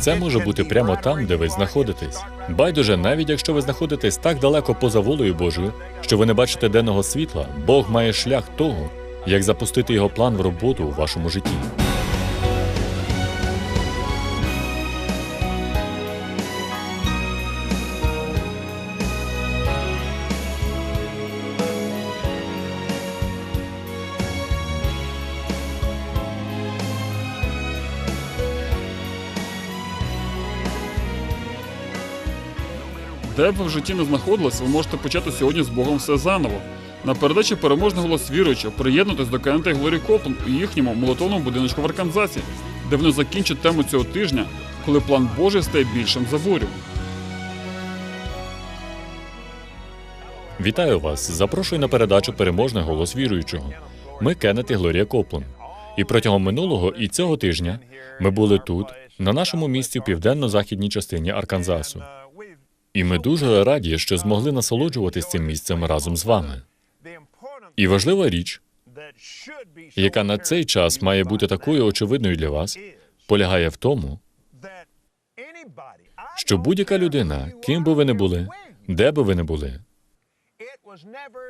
Це може бути прямо там, де ви знаходитесь. Байдуже, навіть якщо ви знаходитесь так далеко поза волею Божою, що ви не бачите денного світла, Бог має шлях того, як запустити його план в роботу у вашому житті. Б ви в житті не знаходились, ви можете почати сьогодні з Богом все заново. На передачі переможний голос віруюча приєднуйтесь до КНТ Глорі Коплен у їхньому молотовному будиночку в Арканзасі, де вони закінчать тему цього тижня, коли план Божий стає більшим за бурю. Вітаю вас! Запрошую на передачу Переможний голос віруючого. Ми Кеннет і Глорія Коплен. І протягом минулого і цього тижня ми були тут, на нашому місці в південно-західній частині Арканзасу. І ми дуже раді, що змогли насолоджуватись цим місцем разом з вами. І важлива річ, яка на цей час має бути такою очевидною для вас, полягає в тому, що будь-яка людина, ким би ви не були, де би ви не були,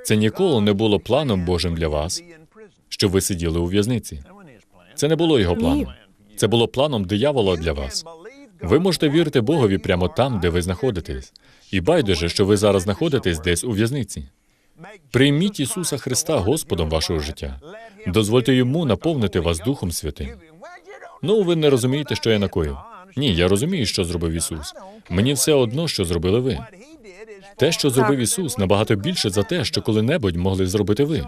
Це ніколи не було планом Божим для вас. щоб ви сиділи у в'язниці. Це не було його планом. Це було планом диявола для вас. Ви можете вірити Богові прямо там, де ви знаходитесь. І байдуже, що ви зараз знаходитесь десь у в'язниці. Прийміть Ісуса Христа Господом вашого життя. Дозвольте йому наповнити вас Духом Святим. Ну, ви не розумієте, що я накоїв. Ні, я розумію, що зробив Ісус. Мені все одно, що зробили ви. Те, що зробив Ісус, набагато більше за те, що коли-небудь могли зробити ви.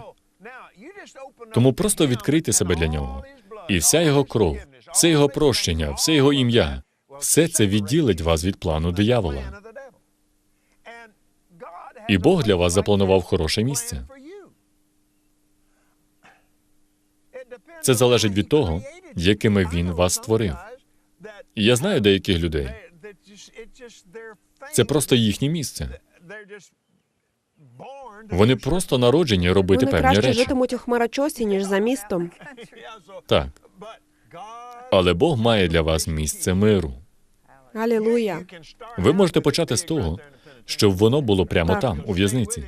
Тому просто відкрийте себе для нього. І вся його кров, все його прощення, все його ім'я, все це відділить вас від плану диявола. І Бог для вас запланував хороше місце. Це залежить від того, якими він вас створив. І я знаю деяких людей. Це просто їхнє місце. Вони просто народжені робити Вони певні краще речі. житимуть у хмарочосі, ніж за містом. Так, але Бог має для вас місце миру. Алілуя. Ви можете почати з того, щоб воно було прямо Так. там, у в'язниці.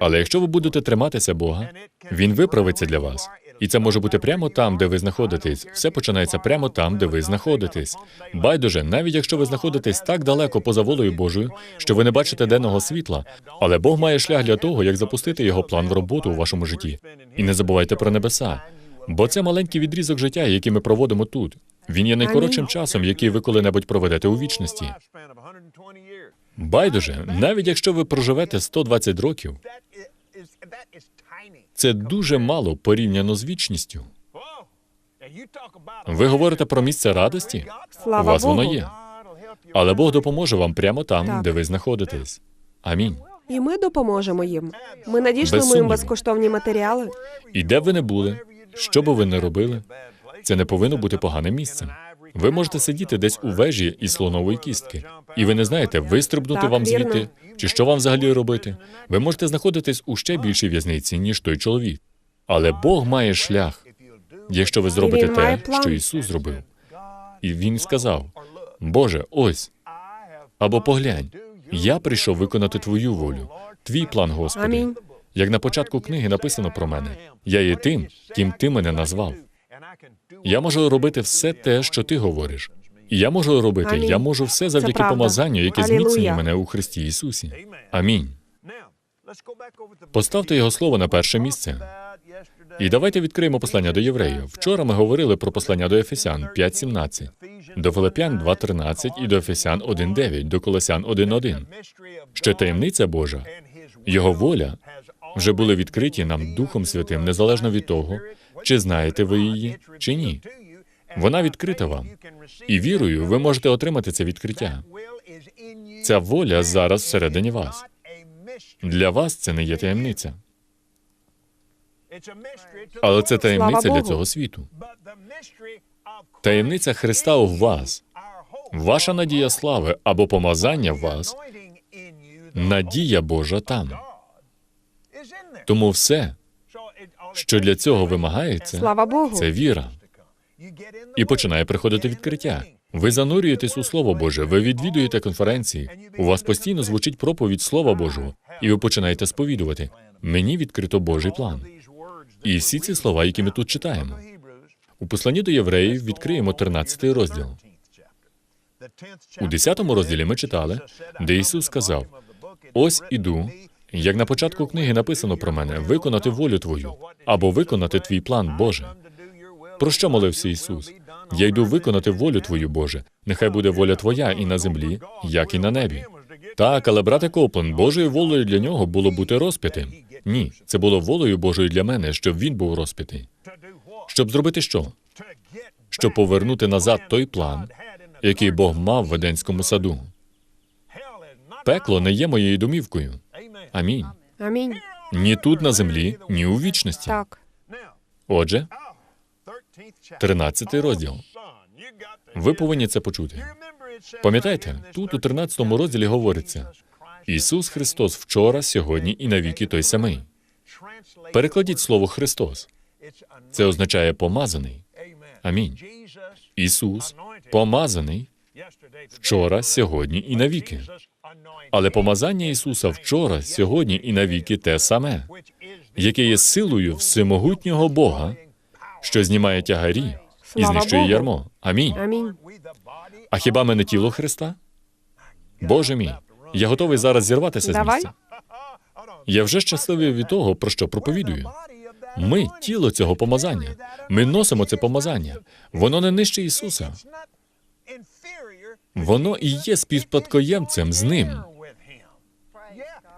Але якщо ви будете триматися Бога, Він виправиться для вас. І це може бути прямо там, де ви знаходитесь. Все починається прямо там, де ви знаходитесь. Байдуже, навіть якщо ви знаходитесь так далеко поза волею Божою, що ви не бачите денного світла, але Бог має шлях для того, як запустити його план в роботу у вашому житті. І не забувайте про небеса. Бо це маленький відрізок життя, який ми проводимо тут. Він є найкоротшим часом, який ви коли-небудь проведете у вічності. Байдуже, навіть якщо ви проживете 120 років, це дуже мало порівняно з вічністю. Ви говорите про місце радості? У Слава вас воно є. Але Бог допоможе вам прямо там, Так. де ви знаходитесь. Амінь. І ми допоможемо їм. Ми надішлемо їм сумніву. безкоштовні матеріали. І де б ви не були, що би ви не робили, це не повинно бути поганим місцем. Ви можете сидіти десь у вежі із слонової кістки, і ви не знаєте, вистрибнути Так, вам вірно. звідти, чи що вам взагалі робити. Ви можете знаходитись у ще більшій в'язниці, ніж той чоловік. Але Бог має шлях, якщо ви зробите те, що Ісус зробив. І Він сказав: Боже, ось або поглянь, я прийшов виконати твою волю, твій план, Господи. Амінь. Як на початку книги написано про мене, я є тим, ким ти мене назвав. Я можу робити все те, що ти говориш. Я можу робити, Амінь. я можу все завдяки помазанню, яке Алілуя. зміцнює мене у Христі Ісусі. Амінь. Поставте його слово на перше місце. І давайте відкриємо послання до євреїв. Вчора ми говорили про послання до Ефесян 5.17, до Филип'ян 2.13 і до Ефесян 1.9, до Колосян 1.1. Що таємниця Божа, Його воля вже були відкриті нам Духом Святим, незалежно від того, чи знаєте ви її, чи ні. Вона відкрита вам. І вірою ви можете отримати це відкриття. Ця воля зараз всередині вас. Для вас це не є таємниця, але це таємниця для цього світу. Таємниця Христа у вас, ваша надія слави або помазання в вас, надія Божа там. Тому все, що для цього вимагається, Слава Богу. це віра. І починає приходити відкриття. Ви занурюєтесь у Слово Боже, ви відвідуєте конференції. У вас постійно звучить проповідь Слова Божого, і ви починаєте сповідувати. Мені відкрито Божий план. І всі ці слова, які ми тут читаємо. У посланні до євреїв відкриємо 13 розділ. У 10 розділі ми читали, де Ісус сказав: Ось іду, як на початку книги написано про мене, виконати волю Твою або виконати твій план, Боже. Про що молився Ісус? Я йду виконати волю Твою, Боже. Нехай буде воля Твоя і на землі, як і на небі. Так, але брате Коплен, Божою волею для нього було бути розп'ятим. Ні, це було волею Божою для мене, щоб він був розп'ятий. Щоб зробити що? Щоб повернути назад той план, який Бог мав в Еденському саду. Пекло не є моєю домівкою. Амінь. Амінь. Ні тут на землі, ні у вічності. Так. Отже, 13 розділ. Ви повинні це почути. Пам'ятаєте, тут у 13 розділі говориться: Ісус Христос вчора, сьогодні і навіки той самий. Перекладіть слово Христос. Це означає помазаний. Амінь. Ісус помазаний вчора, сьогодні і навіки. Але помазання Ісуса вчора, сьогодні і навіки те саме, яке є силою всемогутнього Бога, що знімає тягарі і знищує ярмо. Амінь. Амінь. А хіба ми не тіло Христа? Боже мій, я готовий зараз зірватися з місця. Я вже щасливий від того, про що проповідую. Ми тіло цього помазання. Ми носимо це помазання. Воно не нижче Ісуса. Воно і є співспадкоємцем з ним.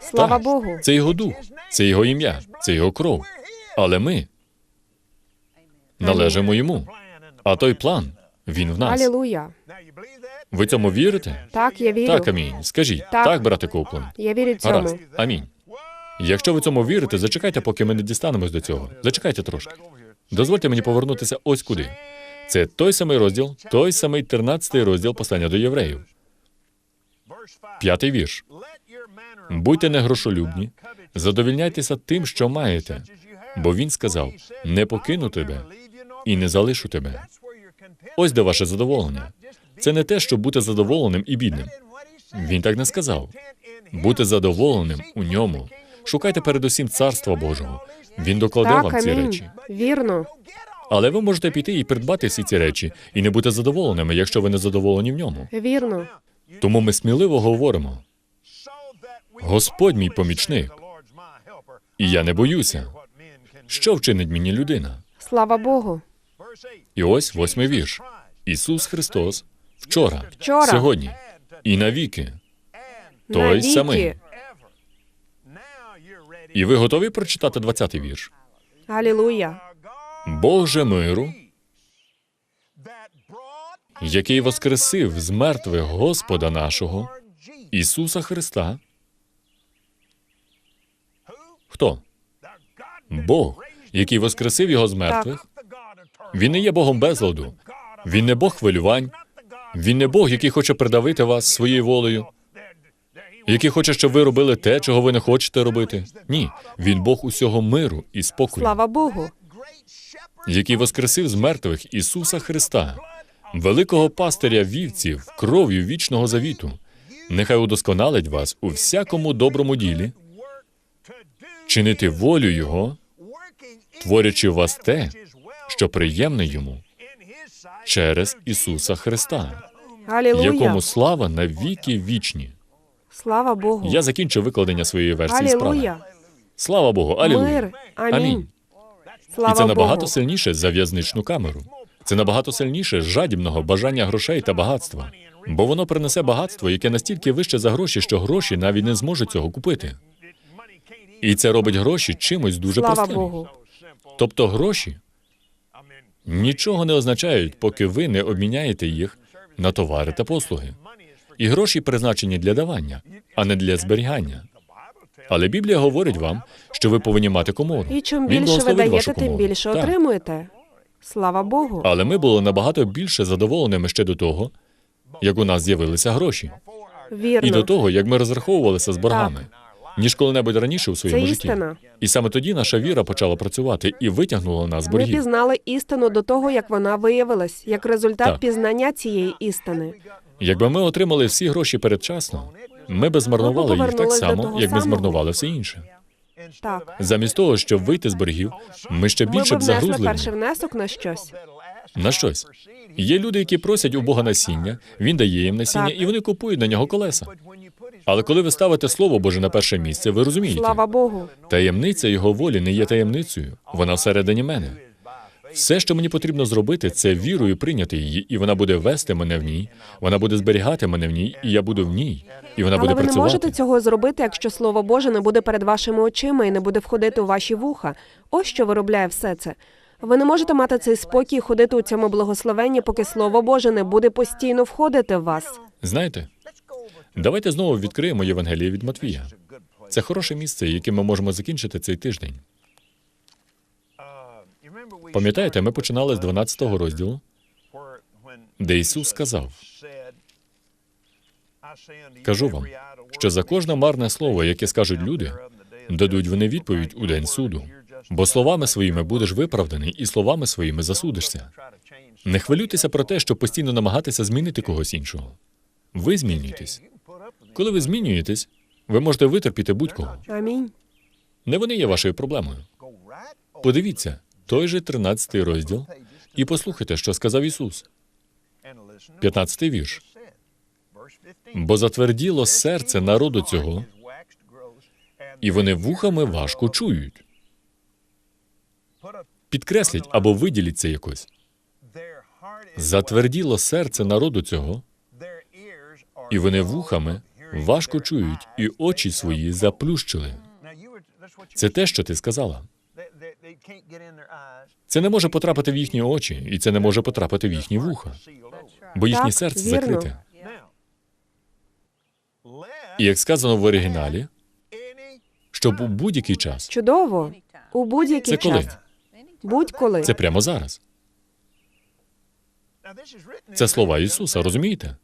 Слава Так, Богу. Це його дух, це його ім'я, це його кров. Але ми належимо йому. А той план він в нас. Алілуя. Ви цьому вірите? Так, я вірю. Так, амінь. Скажіть, Так. так, брате Коплен. Я вірю Гаразд, цьому. амінь. Якщо ви цьому вірите, зачекайте, поки ми не дістанемось до цього. Зачекайте трошки. Дозвольте мені повернутися ось куди. Це той самий розділ, той самий 13 розділ послання до євреїв. П'ятий вірш. Будьте не грошолюбні, задовільняйтеся тим, що маєте. Бо він сказав: не покину тебе і не залишу тебе. Ось де ваше задоволення. Це не те, щоб бути задоволеним і бідним. Він так не сказав. Бути задоволеним у ньому. Шукайте передусім царства Божого. Він докладе Так, вам ці амінь. речі. Вірно. Але ви можете піти і придбати всі ці речі і не бути задоволеними, якщо ви не задоволені в ньому. Вірно. Тому ми сміливо говоримо: Господь мій помічник, і я не боюся. Що вчинить мені людина? Слава Богу. І ось восьмий вірш. Ісус Христос вчора, Вчора. сьогодні і навіки. Той Навіки. самий. І ви готові прочитати 20-й вірш? Алілуя. Бог же миру, який воскресив з мертвих Господа нашого, Ісуса Христа. Хто? Бог, який воскресив його з мертвих. Він не є Богом безладу. Він не Бог хвилювань. Він не Бог, який хоче придавити вас своєю волею, який хоче, щоб ви робили те, чого ви не хочете робити. Ні, він Бог усього миру і спокою, Слава Богу. Який воскресив з мертвих Ісуса Христа, великого пастиря вівців, кров'ю вічного завіту. Нехай удосконалить вас у всякому доброму ділі, чинити волю Його, творячи в вас те, що приємне йому через Ісуса Христа, Алілуя. якому слава на віки вічні. Слава Богу. Я закінчив викладення своєї версії справи. Слава Богу, алілуя. Мир. Амінь. Амінь. Слава І це набагато Богу. сильніше за в'язничну камеру. Це набагато сильніше жадібного бажання грошей та багатства. Бо воно принесе багатство, яке настільки вище за гроші, що гроші навіть не зможуть цього купити. І це робить гроші чимось дуже Слава простим. Богу. Тобто гроші нічого не означають, поки ви не обміняєте їх на товари та послуги. І гроші призначені для давання, а не для зберігання. Але Біблія говорить вам, що ви повинні мати комору. І чим Він більше ви даєте, тим більше Так. отримуєте. Слава Богу. Але ми були набагато більше задоволеними ще до того, як у нас з'явилися гроші, і до того, як ми розраховувалися з боргами. ніж коли-небудь раніше у Це своєму житті. істина. І саме тоді наша віра почала працювати і витягнула нас з Ми пізнали істину до того, як вона виявилась, як результат Так. пізнання цієї істини. Якби ми отримали всі гроші передчасно, ми би змарнували їх так само, як ми змарнували все інше. Так. Замість того, щоб вийти з боргів, ми ще більше б б загрузли перший внесок на щось. на щось. Є люди, які просять у Бога насіння, він дає їм насіння, Так. і вони купують на нього колеса. Але коли ви ставите слово Боже на перше місце, ви розумієте, Слава Богу. таємниця його волі не є таємницею. Вона всередині мене. Все, що мені потрібно зробити, це вірою прийняти її, і вона буде вести мене в ній. Вона буде зберігати мене в ній, і я буду в ній. І вона буде Але ви не можете цього зробити, якщо слово Боже не буде перед вашими очима і не буде входити у ваші вуха. Ось що виробляє все це. Ви не можете мати цей спокій і ходити у цьому благословенні, поки слово Боже не буде постійно входити в вас. Знаєте, давайте знову відкриємо Євангеліє від Матвія. Це хороше місце, яким ми можемо закінчити цей тиждень. Пам'ятаєте, ми починали з 12 го розділу, де Ісус сказав: Кажу вам, що за кожне марне слово, яке скажуть люди, дадуть вони відповідь у день суду. Бо словами своїми будеш виправданий, і словами своїми засудишся. Не хвилюйтеся про те, щоб постійно намагатися змінити когось іншого. Ви змінюєтесь. Коли ви змінюєтесь, ви можете витерпіти будь-кого. Амінь. Не вони є вашою проблемою. Подивіться, той же 13 розділ, і послухайте, що сказав Ісус. 15 вірш. Бо затверділо серце народу цього, і вони вухами важко чують. Підкресліть або виділіть це якось. Затверділо серце народу цього, і вони вухами важко чують, і очі свої заплющили. Це те, що ти сказала. Це не може потрапити в їхні очі, і це не може потрапити в їхні вуха, бо їхнє серце вірно. закрите. І як сказано в оригіналі, щоб у будь-який час, Чудово. У будь-який це коли? Будь-коли. Це прямо зараз. Це слова Ісуса, розумієте?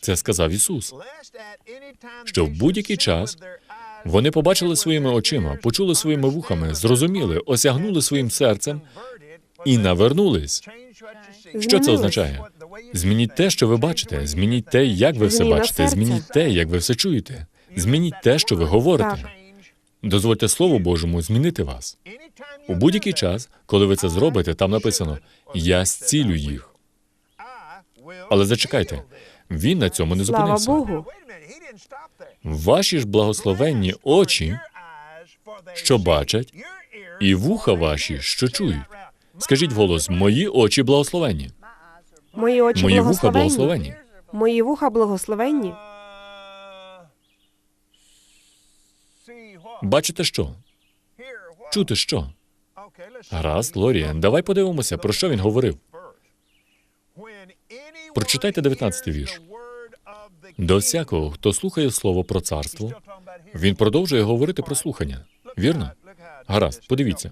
Це сказав Ісус. що в будь-який час Вони побачили своїми очима, почули своїми вухами, зрозуміли, осягнули своїм серцем і навернулись. Що це означає? Змініть те, що ви бачите. Змініть те, як ви все бачите. Змініть те, як ви все чуєте. Змініть те, що ви говорите. Дозвольте Слову Божому змінити вас. У будь-який час, коли ви це зробите, там написано Я зцілю їх. Але зачекайте, він на цьому не зупинився. Ваші ж благословенні очі, що бачать, і вуха ваші, що чують. Скажіть вголос, мої очі благословенні, Мої очі мої вуха благословенні. Мої вуха благословенні. Бачите що? Чути що? Гаразд, Лорія, давай подивимося, про що він говорив. Прочитайте 19 вірш. До всякого, хто слухає слово про царство, він продовжує говорити про слухання. Вірно? Гаразд, подивіться.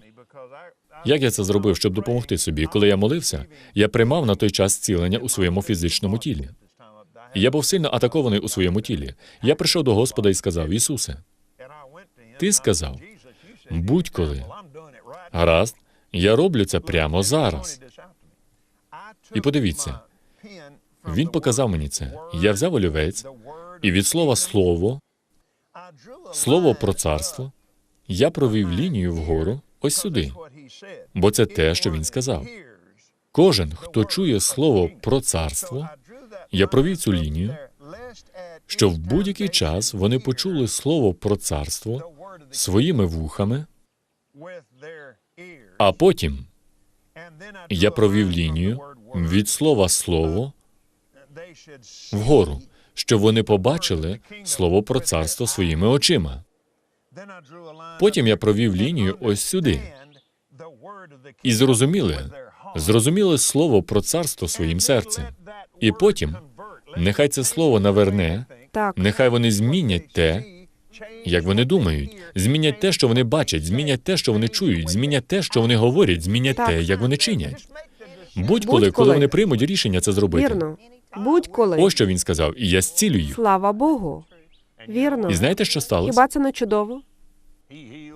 Як я це зробив, щоб допомогти собі? Коли я молився, я приймав на той час зцілення у своєму фізичному тілі. Я був сильно атакований у своєму тілі. Я прийшов до Господа і сказав: Ісусе, Ти сказав, будь-коли. гаразд, я роблю це прямо зараз. І подивіться, Він показав мені це. Я взяв олівець, і від слова слово, слово про царство, я провів лінію вгору ось сюди. бо це те, що він сказав. Кожен, хто чує слово про царство, я провів цю лінію, що в будь-який час вони почули слово про царство своїми вухами, а потім я провів лінію від слова слово вгору, щоб вони побачили слово про царство своїми очима. Потім я провів лінію ось сюди. І зрозуміли, зрозуміли слово про царство своїм серцем. І потім нехай це слово наверне, Так. нехай вони змінять те, як вони думають, змінять те, що вони бачать, змінять те, що вони чують, змінять те, що вони говорять, змінять Так. те, як вони чинять. Будь-коли, Будь-коли. коли вони приймуть рішення це зробити. Вірно. Будь-коли. Ось що він сказав, і я зцілю їх. Слава Богу. Вірно. І знаєте, що сталося? Хіба це не чудово?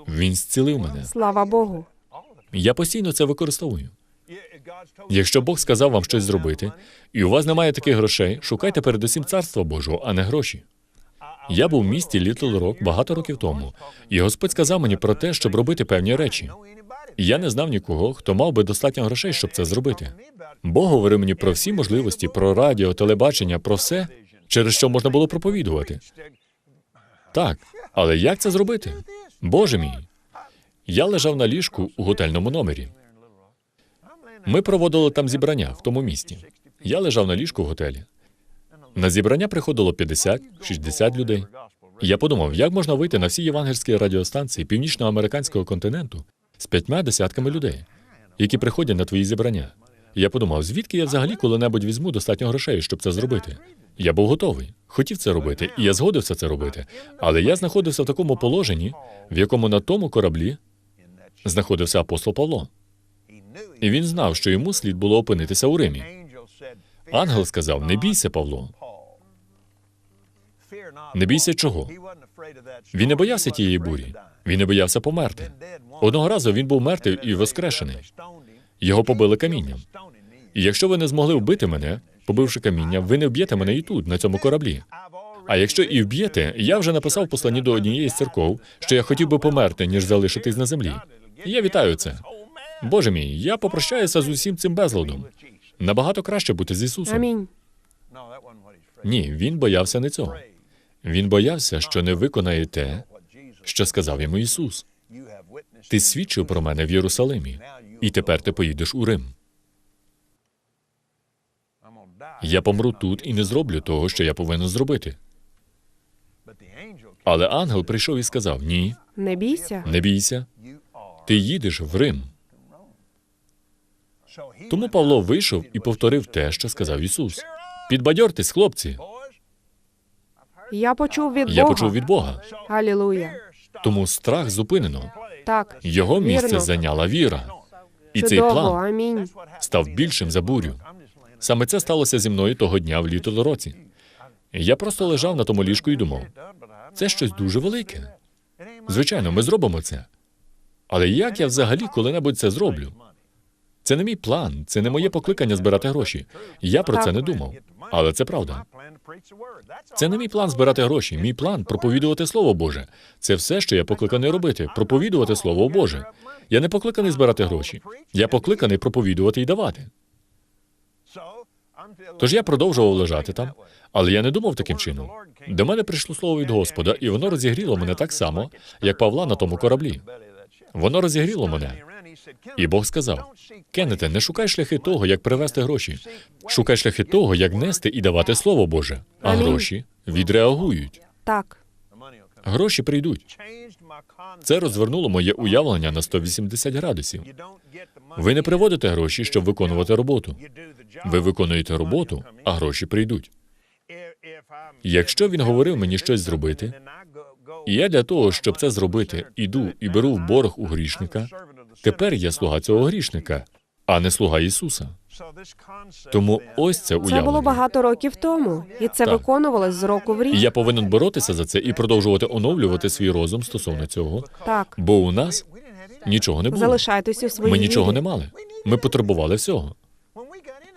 Він зцілив мене. Слава Богу. Я постійно це використовую. Якщо Бог сказав вам щось зробити, і у вас немає таких грошей, шукайте передусім царства Божого, а не гроші. Я був в місті Літл Рок багато років тому, і Господь сказав мені про те, щоб робити певні речі. Я не знав нікого, хто мав би достатньо грошей, щоб це зробити. Бог говорив мені про всі можливості, про радіо, телебачення, про все, через що можна було проповідувати. Так, але як це зробити? Боже мій. Я лежав на ліжку у готельному номері. Ми проводили там зібрання в тому місті. Я лежав на ліжку в готелі. На зібрання приходило 50-60 людей. Я подумав, як можна вийти на всі євангельські радіостанції північноамериканського континенту з п'ятьма десятками людей, які приходять на твої зібрання. Я подумав, звідки я взагалі коли-небудь візьму достатньо грошей, щоб це зробити. Я був готовий, хотів це робити, і я згодився це робити. Але я знаходився в такому положенні, в якому на тому кораблі знаходився апостол Павло. І він знав, що йому слід було опинитися у Римі. Ангел сказав: Не бійся, Павло. Не бійся чого? Він не боявся тієї бурі. Він не боявся померти. Одного разу він був мертвий і воскрешений. Його побили камінням. І якщо ви не змогли вбити мене, побивши каміння, ви не вб'єте мене і тут, на цьому кораблі. А якщо і вб'єте, я вже написав в посланні до однієї з церков, що я хотів би померти, ніж залишитись на землі. І я вітаю це. Боже мій, я попрощаюся з усім цим безладом. Набагато краще бути з Ісусом. Амінь. Ні, він боявся не цього. Він боявся, що не виконає те, що сказав йому Ісус. Ти свідчив про мене в Єрусалимі, і тепер ти поїдеш у Рим. Я помру тут і не зроблю того, що я повинен зробити. Але ангел прийшов і сказав: Ні, Не бійся. не бійся, ти їдеш в Рим. Тому Павло вийшов і повторив те, що сказав Ісус. Підбадьортесь, хлопці. Я почув від Я Бога. почув від Бога. Алілуя. Тому страх зупинено. Так. Його місце Вірно. зайняла віра. І цей план Амінь. став більшим за бурю. Саме це сталося зі мною того дня в літо році. Я просто лежав на тому ліжку і думав, це щось дуже велике. Звичайно, ми зробимо це. Але як я взагалі коли-небудь це зроблю? Це не мій план, це не моє покликання збирати гроші. Я про це не думав. Але це правда. Це не мій план збирати гроші. Мій план проповідувати Слово Боже. Це все, що я покликаний робити проповідувати Слово Боже. Я не покликаний збирати гроші. Я покликаний проповідувати і давати. Тож я продовжував лежати там, але я не думав таким чином. До мене прийшло слово від Господа, і воно розігріло мене так само, як Павла на тому кораблі. Воно розігріло мене. І Бог сказав: Кеннете, не шукай шляхи того, як привести гроші. Шукай шляхи того, як нести і давати Слово Боже. А гроші відреагують. Так. Гроші прийдуть. Це розвернуло моє уявлення на 180 градусів. Ви не приводите гроші, щоб виконувати роботу. Ви виконуєте роботу, а гроші прийдуть. Якщо він говорив мені щось зробити, і я для того, щоб це зробити, іду і беру в борг у грішника, тепер я слуга цього грішника, а не слуга Ісуса. Тому ось це Це було багато років тому, і це Так. виконувалось з року в рік. І я повинен боротися за це і продовжувати оновлювати свій розум стосовно цього, Так. бо у нас нічого не було. Залишайтесь у своїй Ми нічого не мали. Ми потребували всього.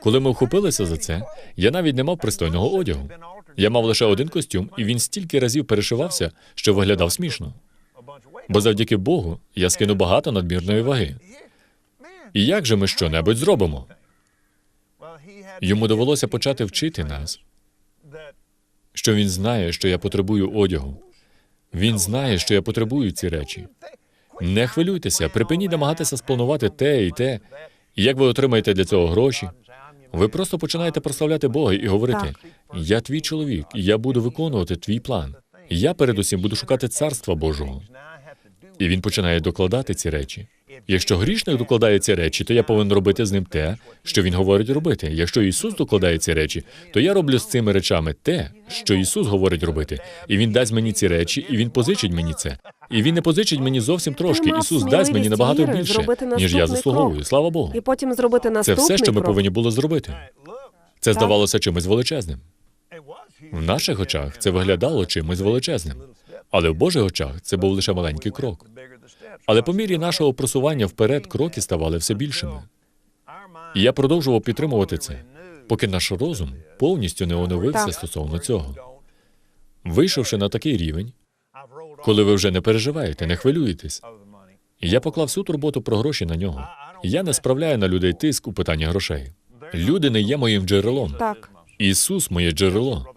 Коли ми вхопилися за це, я навіть не мав пристойного одягу. Я мав лише один костюм, і він стільки разів перешивався, що виглядав смішно. Бо завдяки Богу я скину багато надмірної ваги. І як же ми що-небудь зробимо? Йому довелося почати вчити нас, що він знає, що я потребую одягу. Він знає, що я потребую ці речі. Не хвилюйтеся, припиніть намагатися спланувати те і те. І як ви отримаєте для цього гроші? Ви просто починаєте прославляти Бога і говорити: Я твій чоловік, і я буду виконувати твій план. Я передусім буду шукати царства Божого. І він починає докладати ці речі. Якщо грішник докладає ці речі, то я повинен робити з ним те, що він говорить робити. Якщо Ісус докладає ці речі, то я роблю з цими речами те, що Ісус говорить робити. І Він дасть мені ці речі, і Він позичить мені це. І він не позичить мені зовсім трошки. Ісус дасть мені набагато більше, ніж я заслуговую. Слава Богу. І потім зробити Це все, що ми повинні були зробити. Це здавалося чимось величезним. В наших очах це виглядало чимось величезним, але в Божих очах це був лише маленький крок. Але по мірі нашого просування вперед кроки ставали все більшими. І я продовжував підтримувати це, поки наш розум повністю не оновився Так. стосовно цього. Вийшовши на такий рівень, коли ви вже не переживаєте, не хвилюєтесь. Я поклав всю турботу про гроші на нього. Я не справляю на людей тиск у питанні грошей. Люди не є моїм джерелом. Так. Ісус моє джерело.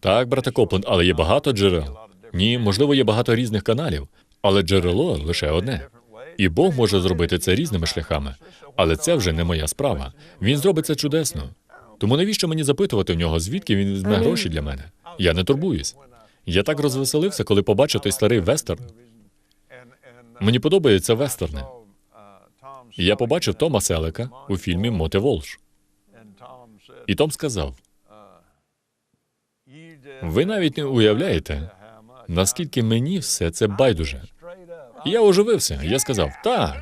Так, брате Копленд, але є багато джерел. Ні, можливо, є багато різних каналів, але джерело лише одне. І Бог може зробити це різними шляхами. Але це вже не моя справа. Він зробить це чудесно. Тому навіщо мені запитувати в нього, звідки він візьме гроші для мене? Я не турбуюсь. Я так розвеселився, коли побачив той старий вестерн. Мені подобаються вестерни. Я побачив Тома Селека у фільмі Моти Волш. І Том сказав: ви навіть не уявляєте, наскільки мені все це байдуже. І Я оживився. Я сказав: так,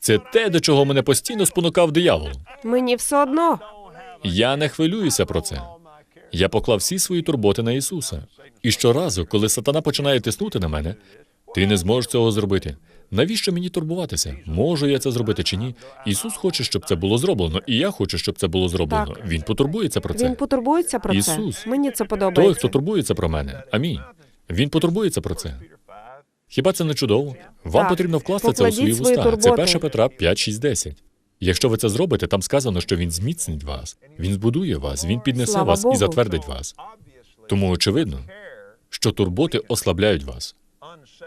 це те, до чого мене постійно спонукав диявол. Мені все одно. Я не хвилююся про це. Я поклав всі свої турботи на Ісуса. І щоразу, коли сатана починає тиснути на мене, ти не зможеш цього зробити. Навіщо мені турбуватися? Можу я це зробити чи ні? Ісус хоче, щоб це було зроблено, і я хочу, щоб це було зроблено. Так. Він потурбується про це. Він потурбується про Ісус. це. Мені це подобається. Той, хто турбується про мене. Амінь. Він потурбується про це. Хіба це не чудово? Вам Так. потрібно вкласти це у свої вуста. Це турботи. 1 Петра 5, 6, 10. Якщо ви це зробите, там сказано, що він зміцнить вас, він збудує вас, він піднесе Слава вас Богу. і затвердить вас. Тому очевидно, що турботи ослабляють вас.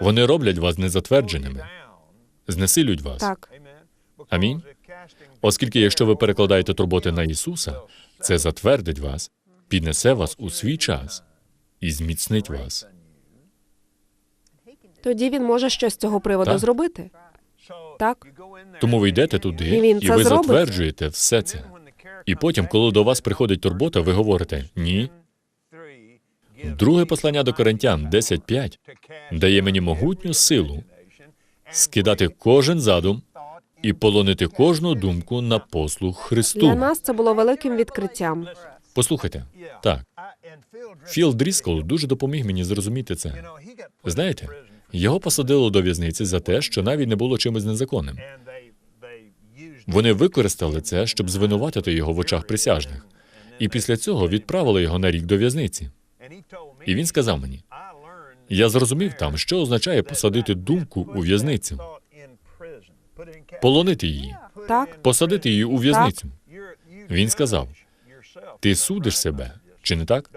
Вони роблять вас незатвердженими, знесилюють вас. Так. Амінь. Оскільки, якщо ви перекладаєте турботи на Ісуса, це затвердить вас, піднесе вас у свій час і зміцнить вас. Тоді він може щось з цього приводу Так. зробити. Так. Тому ви йдете туди І він і це ви зробить. затверджуєте все це. І потім, коли до вас приходить турбота, ви говорите ні. Друге послання до Коринтян 10.5 дає мені могутню силу скидати кожен задум і полонити кожну думку на послуг Для Христу. нас це було великим відкриттям. Послухайте, так, Філ Дріскол дуже допоміг мені зрозуміти це. Знаєте, його посадили до в'язниці за те, що навіть не було чимось незаконним. Вони використали це, щоб звинуватити його в очах присяжних. І після цього відправили його на рік до в'язниці. І він сказав мені: я зрозумів там, що означає посадити думку у в'язницю, полонити її, Так. посадити її у в'язницю. Він сказав: Ти судиш себе, чи не так?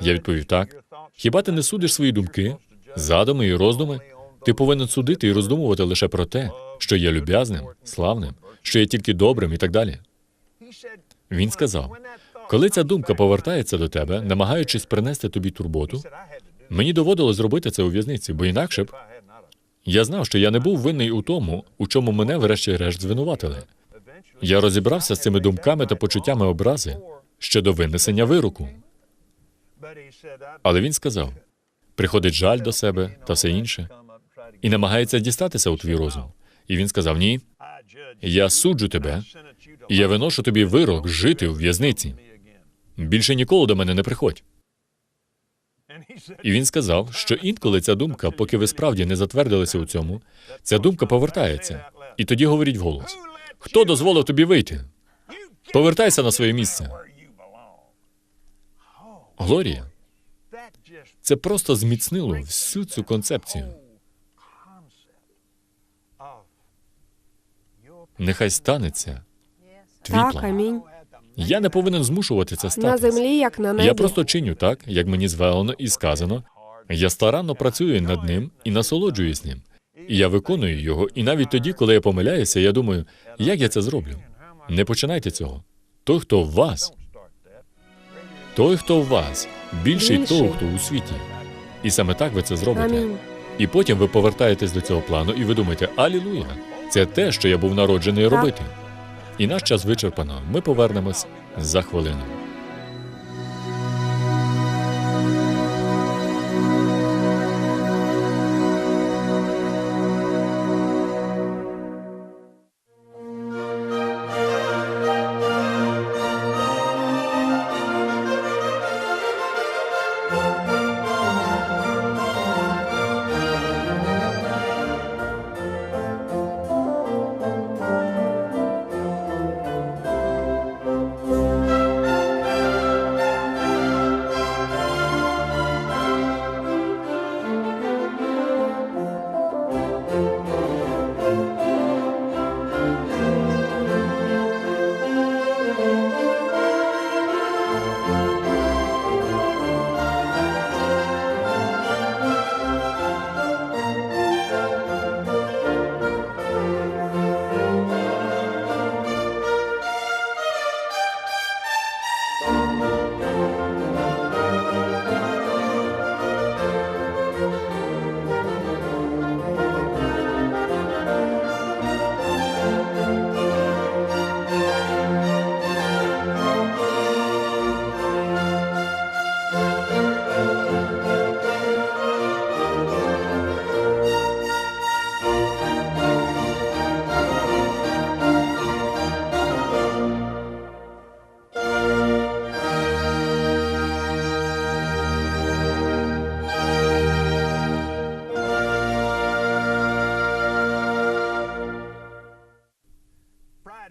Я відповів так. Хіба ти не судиш свої думки, задуми і роздуми? Ти повинен судити і роздумувати лише про те, що є люб'язним, славним, що є тільки добрим і так далі. Він сказав: коли ця думка повертається до тебе, намагаючись принести тобі турботу, мені доводилось зробити це у в'язниці, бо інакше б я знав, що я не був винний у тому, у чому мене врешті-решт звинуватили. Я розібрався з цими думками та почуттями образи щодо винесення вироку. Але він сказав: приходить жаль до себе та все інше, і намагається дістатися у твій розум. І він сказав: Ні, я суджу тебе, і я виношу тобі вирок жити у в'язниці. Більше ніколи до мене не приходь. І він сказав, що інколи ця думка, поки ви справді не затвердилися у цьому, ця думка повертається. І тоді говоріть вголос: Хто дозволив тобі вийти? Повертайся на своє місце. Глорія, це просто зміцнило всю цю концепцію. Нехай станеться твій Так, план. амінь. Я не повинен змушувати це На статися. землі, як на небі. Я просто чиню так, як мені звелено і сказано. Я старанно працюю над ним і насолоджуюсь ним. І я виконую його, і навіть тоді, коли я помиляюся, я думаю, як я це зроблю. Не починайте цього. Той, хто в вас, той, хто в вас, більший Більший. того, хто у світі. І саме так ви це зробите. Амінь. І потім ви повертаєтесь до цього плану, і ви думаєте, Алілуя! Це те, що я був народжений робити. І наш час вичерпано. Ми повернемось за хвилину.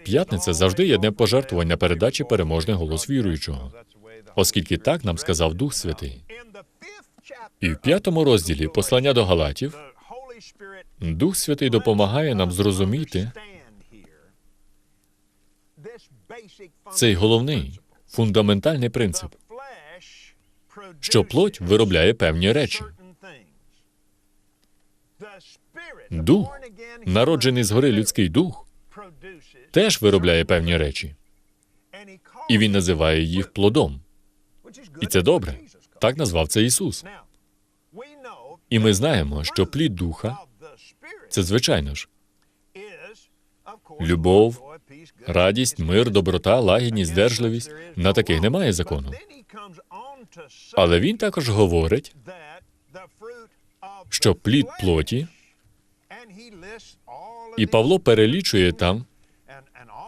П'ятниця завжди є днем пожертвувань на передачі переможний голос віруючого, оскільки так нам сказав Дух Святий. І в п'ятому розділі послання до Галатів Дух Святий допомагає нам зрозуміти цей головний фундаментальний принцип, що плоть виробляє певні речі. Дух, народжений згори людський дух, теж виробляє певні речі, і він називає їх плодом. І це добре. Так назвав це Ісус. І ми знаємо, що плід духа це звичайно ж любов, радість, мир, доброта, лагідність, здержливість. На таких немає закону. Але він також говорить, що плід плоті, і Павло перелічує там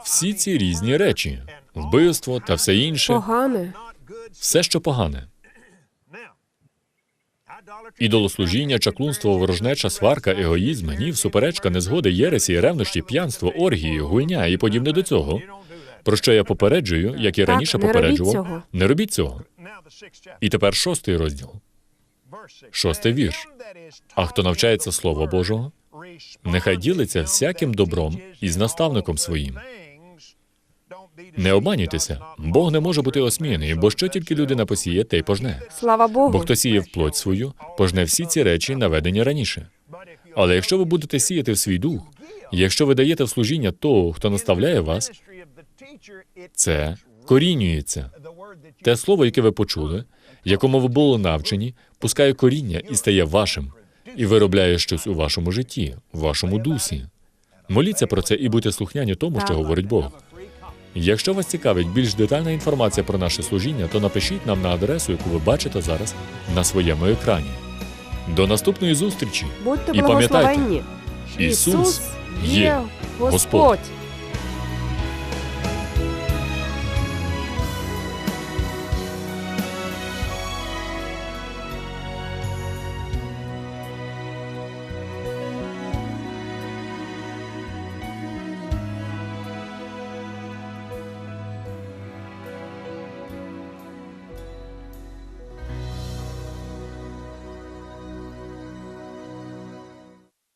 всі ці різні речі: вбивство та все інше, Погане. все, що погане. Ідолослужіння, чаклунство, ворожнеча, сварка, егоїзм, гнів, суперечка, незгоди, єресі, ревнощі, п'янство, оргії, гульня і подібне до цього. Про що я попереджую, як і Так, раніше не робіть попереджував, цього. не робіть цього. І тепер шостий розділ. Шостий вірш. А хто навчається Слова Божого, нехай ділиться всяким добром із наставником своїм. Не обманюйтеся, Бог не може бути осміяний, бо що тільки людина посіє, те й пожне. Слава Богу. Бо хто сіє в плоть свою, пожне всі ці речі, наведені раніше. Але якщо ви будете сіяти в свій дух, якщо ви даєте в служіння того, хто наставляє вас, це корінюється. Те слово, яке ви почули, якому ви були навчені, пускає коріння і стає вашим, і виробляє щось у вашому житті, в вашому дусі. Моліться про це і будьте слухняні тому, що говорить Бог. Якщо вас цікавить більш детальна інформація про наше служіння, то напишіть нам на адресу, яку ви бачите зараз на своєму екрані. До наступної зустрічі! Будьте І пам'ятайте. Ісус є. Господь.